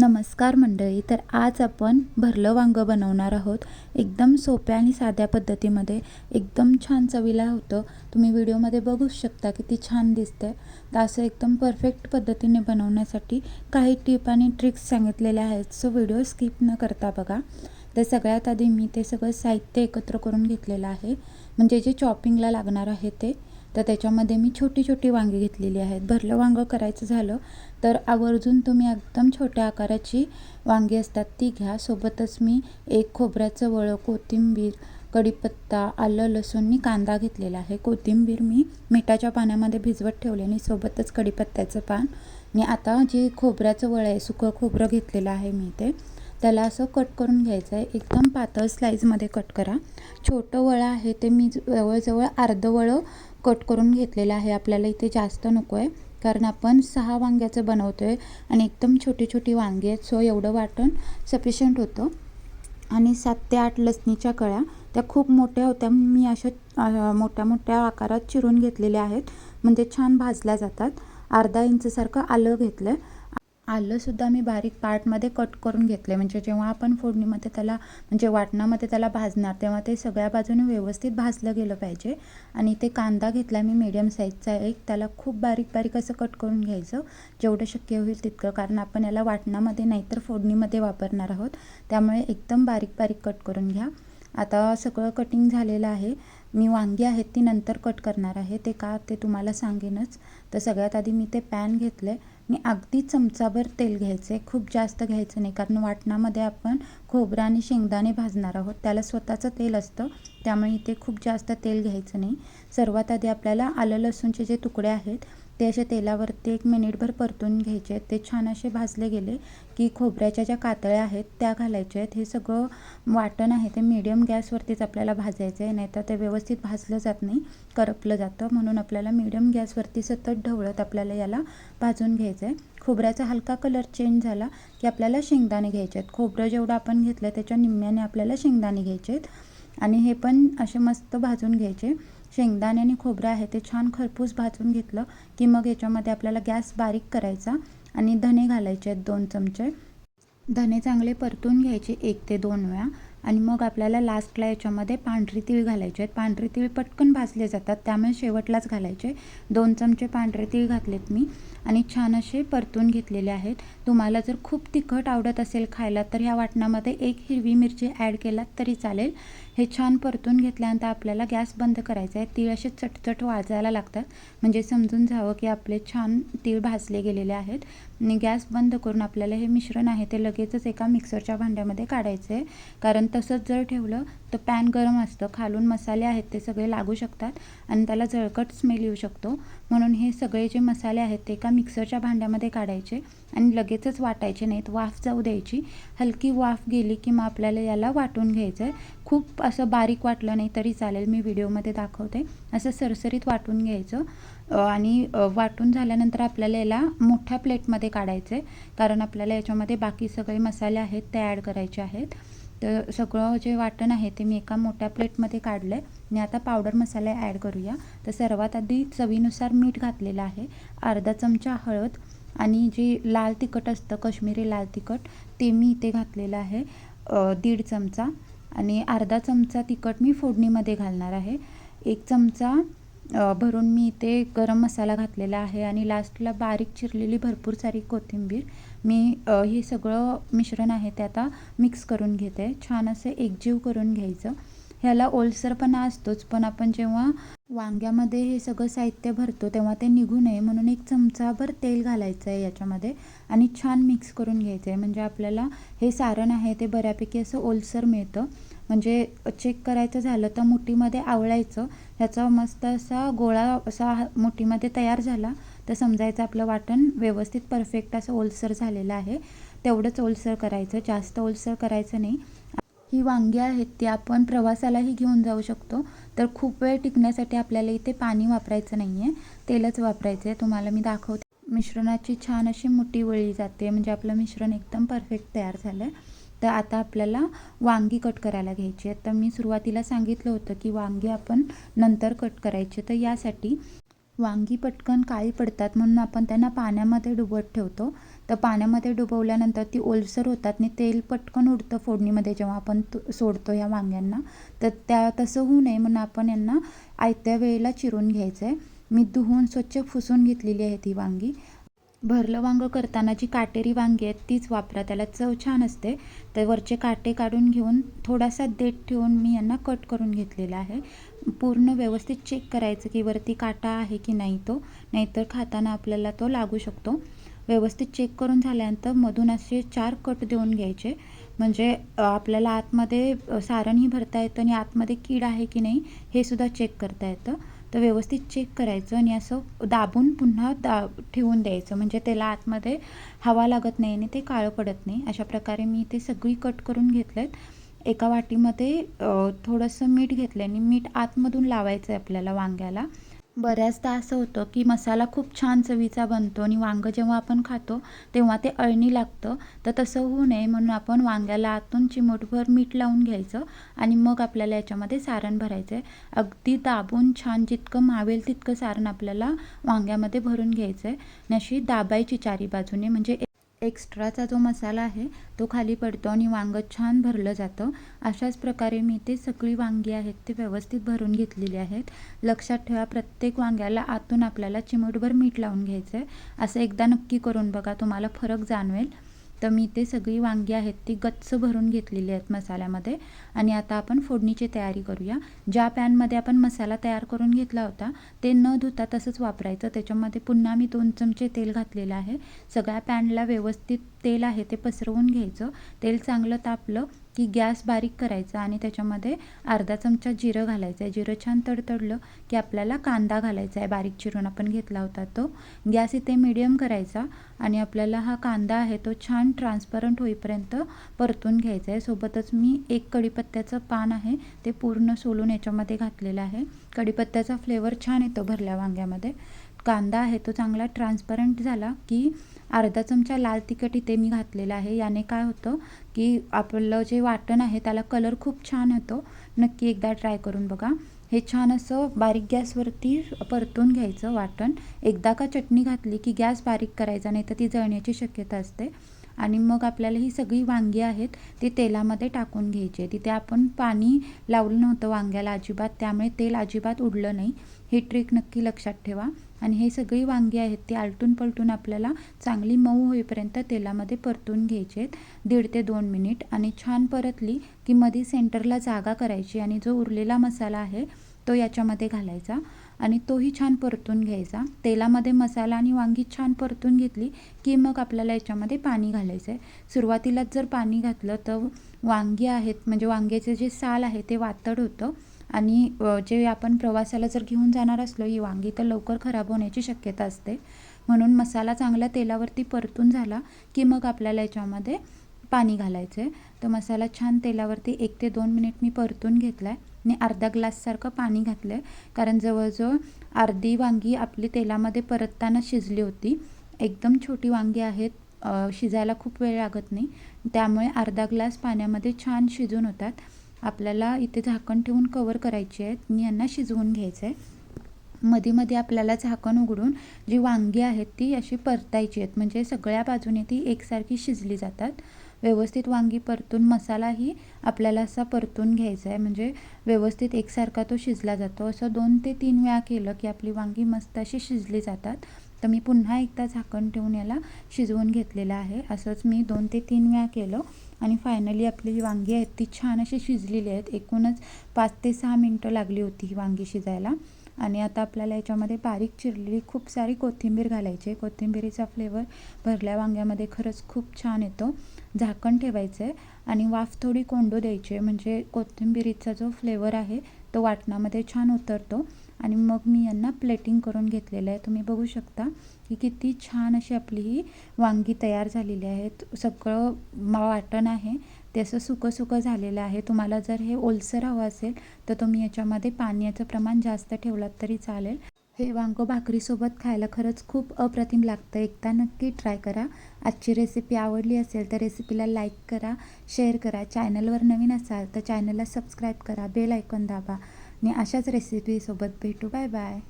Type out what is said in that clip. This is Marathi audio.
नमस्कार मंडळी तर आज आपण भरलं वांगं बनवणार आहोत. एकदम सोप्या आणि साध्या पद्धतीमध्ये एकदम छान चवीला होतं. तुम्ही व्हिडिओमध्ये बघूच शकता किती छान दिसतंय. तर असं एकदम परफेक्ट पद्धतीने बनवण्यासाठी काही टिप आणि ट्रिक्स सांगितलेल्या आहेत. सो व्हिडिओ स्किप न करता बघा. तर सगळ्यात आधी मी ते सगळं साहित्य एकत्र करून घेतलेलं आहे. म्हणजे जे चॉपिंगला लागणार आहे ते. तर त्याच्यामध्ये मी छोटी छोटी वांगी घेतलेली आहेत. भरलं वांगं करायचं झालं तर आवर्जून तुम्ही एकदम छोट्या आकाराची वांगी असतात ती घ्या. सोबतच मी एक खोबऱ्याचं वळं कोथिंबीर कढीपत्ता आलं लसूणनी कांदा घेतलेला आहे. कोथिंबीर मी मिठाच्या पाण्यामध्ये भिजवत ठेवले आणि सोबतच कढीपत्त्याचं पान. आणि आता जे खोबऱ्याचं वळं आहे सुकं खोबरं घेतलेलं आहे मी ते त्याला असं कट करून घ्यायचं आहे. एकदम पातळ स्लाईजमध्ये कट करा. छोटं वळं आहे ते मी जवळजवळ अर्धं वळं कट करून घेतलेलं आहे. आपल्याला इथे जास्त नको आहे कारण आपण सहा वांग्याचं बनवतो आहे आणि एकदम छोटी छोटी वांगी आहेत. सो एवढं वाटण सफिशियंट होतं. आणि सात ते आठ लसणीच्या कळ्या त्या खूप मोठ्या होत्या. मी अशा मोठ्या मोठ्या आकारात चिरून घेतलेल्या आहेत. म्हणजे छान भाजल्या जातात. अर्धा इंचसारखं आलं घेतलं आहे आलंसुद्धा मी बारीक पार्टमध्ये कट करून घेतले म्हणजे जेव्हा आपण फोडणीमध्ये त्याला म्हणजे वाटणामध्ये त्याला भाजणार तेव्हा ते सगळ्या बाजूने व्यवस्थित भाजलं गेलं पाहिजे. आणि ते कांदा घेतला मी मीडियम साईजचा एक. त्याला खूप बारीक बारीक असं कट करून घ्यायचं. जेवढं शक्य होईल तितकं. कारण आपण याला वाटणामध्ये नाहीतर फोडणीमध्ये वापरणार आहोत. त्यामुळे एकदम बारीक बारीक कट करून घ्या. आता सगळं कटिंग झालेलं आहे. मी वांगी आहेत ती नंतर कट करणार आहे. ते का ते तुम्हाला सांगेनच. तर सगळ्यात आधी मी ते पॅन घेतलं आहे आणि अगदी चमचाभर तेल घ्यायचं आहे खूप जास्त घ्यायचं नाही. कारण वाटणामध्ये आपण खोबरं आणि शेंगदाणे भाजणार आहोत. त्याला स्वतःचं तेल असतं. त्यामुळे इथे खूप जास्त तेल घ्यायचं नाही. सर्वात आधी आपल्याला आलं लसूणचे जे तुकडे आहेत ते असे तेलावरती एक मिनिटभर परतून घ्यायचे आहेत. ते छान असे भाजले गेले की खोबऱ्याच्या ज्या कातळ्या आहेत त्या घालायच्या आहेत. हे सगळं वाटण आहे ते मीडियम गॅसवरतीच आपल्याला भाजायचं आहे नाहीतर ते व्यवस्थित भाजलं जात नाही करपलं जातं. म्हणून आपल्याला मीडियम गॅसवरती सतत ढवळत आपल्याला याला भाजून घ्यायचं आहे. खोबऱ्याचा हलका कलर चेंज झाला की आपल्याला शेंगदाणे घ्यायचे आहेत. खोबरं जेवढं आपण घेतलं त्याच्या निम्म्याने आपल्याला शेंगदाणे घ्यायचे आहेत. आणि हे पण असे मस्त भाजून घ्यायचे. शेंगदाणे आणि खोबरं आहे ते छान खरपूस भाजून घेतलं की मग याच्यामध्ये आपल्याला गॅस बारीक करायचा आणि धने घालायचे आहेत दोन चमचे. धने चांगले परतून घ्यायचे एक ते दोन वेळा आणि मग आपल्याला लास्टला याच्यामध्ये पांढरी तीळ घालायचे आहेत. पांढरी तीळ पटकन भाजले जातात त्यामुळे शेवटलाच घालायचे. दोन चमचे पांढरे तीळ घातलेत मी आणि छान असे परतून घेतलेले आहेत. तुम्हाला जर खूप तिखट आवडत असेल खायला तर ह्या वाटणामध्ये एक हिरवी मिरची ॲड केलात तरी चालेल. हे छान परतून घेतल्यानंतर आपल्याला गॅस बंद करायचा आहे. तीळ असे चटचट वाजायला लागतात. म्हणजे समजून जावं की आपले छान तीळ भाजले गेलेले आहेत. आणि गॅस बंद करून आपल्याला हे मिश्रण आहे ते लगेचच एका मिक्सरच्या भांड्यामध्ये काढायचं आहे कारण तसंच जर ठेवलं तर पॅन गरम असतं खालून मसाले आहेत ते सगळे लागू शकतात आणि त्याला जळकट स्मेल येऊ शकतो. म्हणून हे सगळे जे मसाले आहेत ते एका मिक्सरच्या भांड्यामध्ये काढायचे आणि लगेचच वाटायचे नाहीत. वाफ जाऊ द्यायची. हलकी वाफ गेली की मग आपल्याला याला वाटून घ्यायचं आहे खूप असं बारीक वाटलं नाही तरी चालेल. मी व्हिडिओमध्ये दाखवते. असं सरसरीत वाटून घ्यायचं. आणि वाटून झाल्यानंतर आपल्याला याला मोठ्या प्लेटमध्ये काढायचं आहे कारण आपल्याला याच्यामध्ये बाकी सगळे मसाले आहेत ते ॲड करायचे आहेत. तर सगळं जे वाटण आहे ते मी एका मोठ्या प्लेटमध्ये काढलं आहे आणि आता पावडर मसाला ॲड करूया. तर सर्वात आधी चवीनुसार मीठ घातलेलं आहे. अर्धा चमचा हळद आणि जे लाल तिखट असतं कश्मीरी लाल तिखट ते मी इथे घातलेलं आहे. दीड चमचा. आणि अर्धा चमचा तिखट मी फोडणीमध्ये घालणार आहे. एक चमचा भरून मी इथे गरम मसाला घातलेला आहे. आणि लास्टला बारीक चिरलेली भरपूर सारी कोथिंबीर. मी हे सगळं मिश्रण आहे ते आता मिक्स करून घेते. छान असं एकजीव करून घ्यायचं. ह्याला ओलसरपणा असतोच पण आपण जेव्हा वांग्यामध्ये हे सगळं साहित्य भरतो तेव्हा ते निघू नये म्हणून एक चमचाभर तेल घालायचं आहे याच्यामध्ये आणि छान मिक्स करून घ्यायचं आहे म्हणजे आपल्याला हे सारण आहे ते बऱ्यापैकी असं ओलसर मिळतं. म्हणजे चेक करायचं झालं तर मुठीमध्ये आवळायचं. ह्याचा मस्त असा गोळा असा मुठीमध्ये तयार झाला तर समजायचं आपलं वाटण व्यवस्थित परफेक्ट असं ओलसर झालेलं आहे. तेवढंच ओलसर करायचं जास्त ओलसर करायचं नाही. ही वांगी आहेत ती आपण प्रवासालाही घेऊन जाऊ शकतो. तर खूप वेळ टिकण्यासाठी आपल्याला इथे पाणी वापरायचं नाही आहे तेलच वापरायचं आहे तुम्हाला मी दाखवते. मिश्रणाची छान अशी मुठी वळली जाते. म्हणजे आपलं मिश्रण एकदम परफेक्ट तयार झालं आहे तर आता आपल्याला वांगी कट करायला घ्यायची आहे. तर मी सुरुवातीला सांगितलं होतं की वांगी आपण नंतर कट करायचे. तर यासाठी वांगी पटकन काळी पडतात म्हणून आपण त्यांना पाण्यामध्ये डुबत ठेवतो. तर पाण्यामध्ये डुबवल्यानंतर ती ओलसर होतात आणि तेल पटकन उडतं फोडणीमध्ये जेव्हा आपण सोडतो या वांग्यांना. तर त्या तसं होऊ नये म्हणून आपण यांना आयत्या वेळेला चिरून घ्यायचं आहे मी धुवून स्वच्छ फुसून घेतलेली आहे ती वांगी. भरलं वांगं करताना जी काटेरी वांगी आहेत तीच वापरा त्याला चव छान असते. तर वरचे काटे काढून घेऊन थोडासा देठ ठेवून मी यांना कट करून घेतलेला आहे. पूर्ण व्यवस्थित चेक करायचं की वरती काटा आहे की नाही तो. नाहीतर खाताना आपल्याला तो लागू शकतो. व्यवस्थित चेक करून झाल्यानंतर मधून असे चार कट देऊन घ्यायचे. म्हणजे आपल्याला आतमध्ये सारणही भरता येतं आणि आतमध्ये कीड आहे की नाही हे सुद्धा चेक करता येतं. तर व्यवस्थित चेक करायचं आणि असं दाबून पुन्हा दा ठेवून द्यायचं. म्हणजे त्याला आतमध्ये हवा लागत नाही आणि ते काळं पडत नाही. अशा प्रकारे मी ते सगळी कट करून घेतलेत एका वाटीमध्ये थोडंसं मीठ घेतलं आणि मीठ आतमधून लावायचं आहे आपल्याला वांग्याला. बऱ्याचदा असं होतं की मसाला खूप छान चवीचा बनतो आणि वांगं जेव्हा आपण खातो तेव्हा ते अळणी लागतं. तर तसं होऊ नये म्हणून आपण वांग्याला आतून चिमूटभर मीठ लावून घ्यायचं आणि मग आपल्याला याच्यामध्ये सारण भरायचं आहे अगदी दाबून छान जितकं मावेल तितकं सारण आपल्याला वांग्यामध्ये भरून घ्यायचं आहे आणि अशी दाबायची चारी बाजूने म्हणजे एक्स्ट्राचा जो मसाला आहे तो खाली पडतो आणि वांगं छान भरलं जातं. अशाच प्रकारे मी ते सगळी वांगी आहेत ते व्यवस्थित भरून घेतलेली आहेत. लक्षात ठेवा प्रत्येक वांग्याला आतून आपल्याला चिमूटभर मीठ लावून घ्यायचं आहे असं एकदा नक्की करून बघा तुम्हाला फरक जाणवेल. तर मी ते सगळी वांगी आहेत ती गच्च भरून घेतलेली आहेत मसाल्यामध्ये. आणि आता आपण फोडणीची तयारी करूया. ज्या पॅनमध्ये आपण मसाला तयार करून घेतला होता ते न धुता तसंच वापरायचं. त्याच्यामध्ये पुन्हा मी दोन चमचे तेल घातलेलं आहे. सगळ्या पॅनला व्यवस्थित तेल आहे ते पसरवून घ्यायचं. तेल चांगलं तापलं की गॅस बारीक करायचा आणि त्याच्यामध्ये अर्धा चमचा जिरं घालायचं आहे. जिरं छान तडतडलं की आपल्याला कांदा घालायचा आहे. बारीक चिरून आपण घेतला होता तो. गॅस इथे मिडियम करायचा आणि आपल्याला हा कांदा आहे तो छान ट्रान्सपरंट होईपर्यंत परतून घ्यायचा आहे. सोबतच मी एक कढीपत्त्याचं पान आहे ते पूर्ण सोलून याच्यामध्ये घातलेलं आहे. कढीपत्त्याचा फ्लेवर छान येतो भरल्या वांग्यामध्ये. कांदा आहे तो चांगला ट्रान्सपरंट झाला की अर्धा चमचा लाल तिखट इथे मी घातलेला आहे. याने काय होतं की आपलं जे वाटण आहे त्याला कलर खूप छान येतो. नक्की एकदा ट्राय करून बघा. हे छान असं बारीक गॅसवरती परतून घ्यायचं वाटण. एकदा का चटणी घातली की गॅस बारीक करायचा नाही तर ती जळण्याची शक्यता असते. आणि मग आपल्याला ही सगळी वांगी आहेत ती तेलामध्ये टाकून घ्यायची. आहे तिथे आपण पाणी लावलं नव्हतं वांग्याला अजिबात त्यामुळे तेल अजिबात उडलं नाही. ही ट्रिक नक्की लक्षात ठेवा. आणि हे सगळी वांगी आहेत ती आलटून पलटून आपल्याला चांगली मऊ होईपर्यंत तेलामध्ये परतून घ्यायचे आहेत. दीड ते दोन मिनिट. आणि छान परतली की मध्ये सेंटरला जागा करायची आणि जो उरलेला मसाला आहे तो याच्यामध्ये घालायचा. आणि तोही छान परतून घ्यायचा. तेलामध्ये मसाला आणि वांगी छान परतून घेतली की मग आपल्याला याच्यामध्ये पाणी घालायचं आहे सुरुवातीलाच जर पाणी घातलं तर वांगी आहेत म्हणजे वांग्याचे जे साल आहे ते वातड होतं आणि जे आपण प्रवासाला जर घेऊन जाणार असलो ही वांगी तर लवकर खराब होण्याची शक्यता असते. म्हणून मसाला चांगला तेलावरती परतून झाला की मग आपल्याला याच्यामध्ये पाणी घालायचं आहे तर मसाला छान तेलावरती एक ते दोन मिनिट मी परतून घेतला आहे आणि अर्धा ग्लाससारखं पाणी घातलं आहे कारण जवळजवळ अर्धी वांगी आपली तेलामध्ये परतताना शिजली होती. एकदम छोटी वांगी आहेत. शिजायला खूप वेळ लागत नाही. त्यामुळे अर्धा ग्लास पाण्यामध्ये छान शिजून होतात. आपल्याला इथे झाकण ठेवून कवर करायची आहेत आणि यांना शिजवून घ्यायचं आहे मध्ये मध्ये आपल्याला झाकण उघडून जी वांगी आहेत ती अशी परतायची आहेत. म्हणजे सगळ्या बाजूने ती एकसारखी शिजली जातात. व्यवस्थित वांगी परतून मसालाही आपल्याला असा परतून घ्यायचा आहे. म्हणजे व्यवस्थित एकसारखा तो शिजला जातो. असं दोन ते तीन वेळा केलं की आपली वांगी मस्त अशी शिजली जातात. तर मी पुन्हा एकदा झाकण ठेवून याला शिजवून घेतलेलं आहे. असंच मी दोन ते तीन वेळा केलं आणि फायनली आपली ही वांगी आहेत ती छान अशी शिजलेली आहेत. एकूणच पाच ते सहा मिनटं लागली होती ही वांगी शिजायला. आणि आता आपल्याला याच्यामध्ये बारीक चिरलेली खूप सारी कोथिंबीर घालायची. आहे कोथिंबीरीचा फ्लेवर भरल्या वांग्यामध्ये खरंच खूप छान येतो. झाकण ठेवायचं आहे आणि वाफ थोडी कोंडू द्यायची आहे. म्हणजे कोथिंबीरीचा जो फ्लेवर आहे तो वाटणामध्ये छान उतरतो. आणि मग मी यांना प्लेटिंग करून घेतलेलं आहे. तुम्ही बघू शकता की किती छान अशी आपली ही वांगी तयार झालेली आहेत सगळं वाटण आहे. त्याचं सुकं सुकं झालेलं आहे. तुम्हाला जर हे ओलसर हवं असेल तर तुम्ही याच्यामध्ये पाण्याचं प्रमाण जास्त ठेवलात तरी चालेल. हे वांगं भाकरीसोबत खायला खरंच खूप अप्रतिम लागतं. एकदा नक्की ट्राय करा. आजची रेसिपी आवडली असेल तर रेसिपीला लाईक करा शेअर करा. चॅनलवर नवीन असाल तर चॅनलला सबस्क्राईब करा. बेल ऐकून दाबा. आणि अशाच रेसिपीसोबत भेटू. Bye bye